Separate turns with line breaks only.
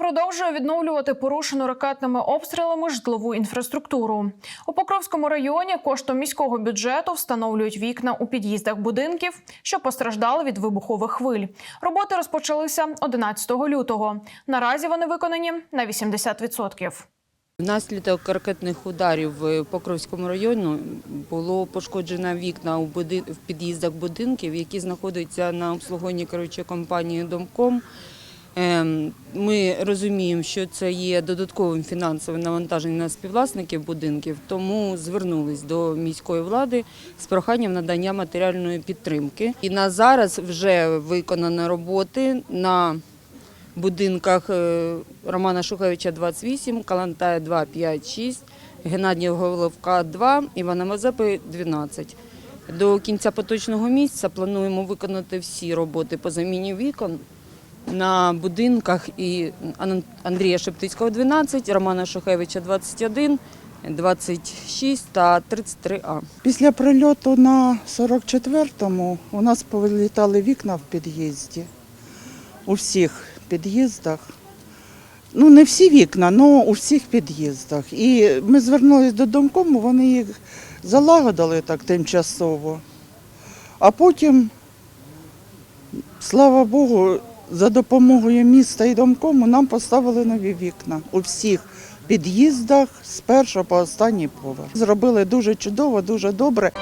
продовжує відновлювати порушену ракетними обстрілами житлову інфраструктуру. У Покровському районі коштом міського бюджету встановлюють вікна у під'їздах будинків, що постраждали від вибухових хвиль. Роботи розпочалися 11 лютого. Наразі вони виконані на 80%.
Внаслідок ракетних ударів в Покровському районі було пошкоджено вікна у під'їздах будинків, які знаходяться на обслуговуванні керуючої компанії Домком. Ем, Ми розуміємо, що це є додатковим фінансовим навантаженням на співвласників будинків, тому звернулись до міської влади з проханням надання матеріальної підтримки. І на зараз вже виконано роботи на будинках е, Романа Шухевича 28, Калантая 2, 5, 6, Геннадія Головка 2, Івана Мазепи 12. До кінця поточного місяця плануємо виконати всі роботи по заміні вікон на будинках і Ан- Андрія Шептицького 12, Романа Шухевича 21, 26 та 33А.
Після прильоту на 44-му у нас повилітали вікна в під'їзді. У всіх під'їздах. Ну, не всі вікна, але у всіх під'їздах. І ми звернулися до домкому, вони їх залагодили так тимчасово. А потім, слава Богу, за допомогою міста і домкому нам поставили нові вікна у всіх під'їздах з першого по останній поверх. Зробили дуже чудово, дуже добре.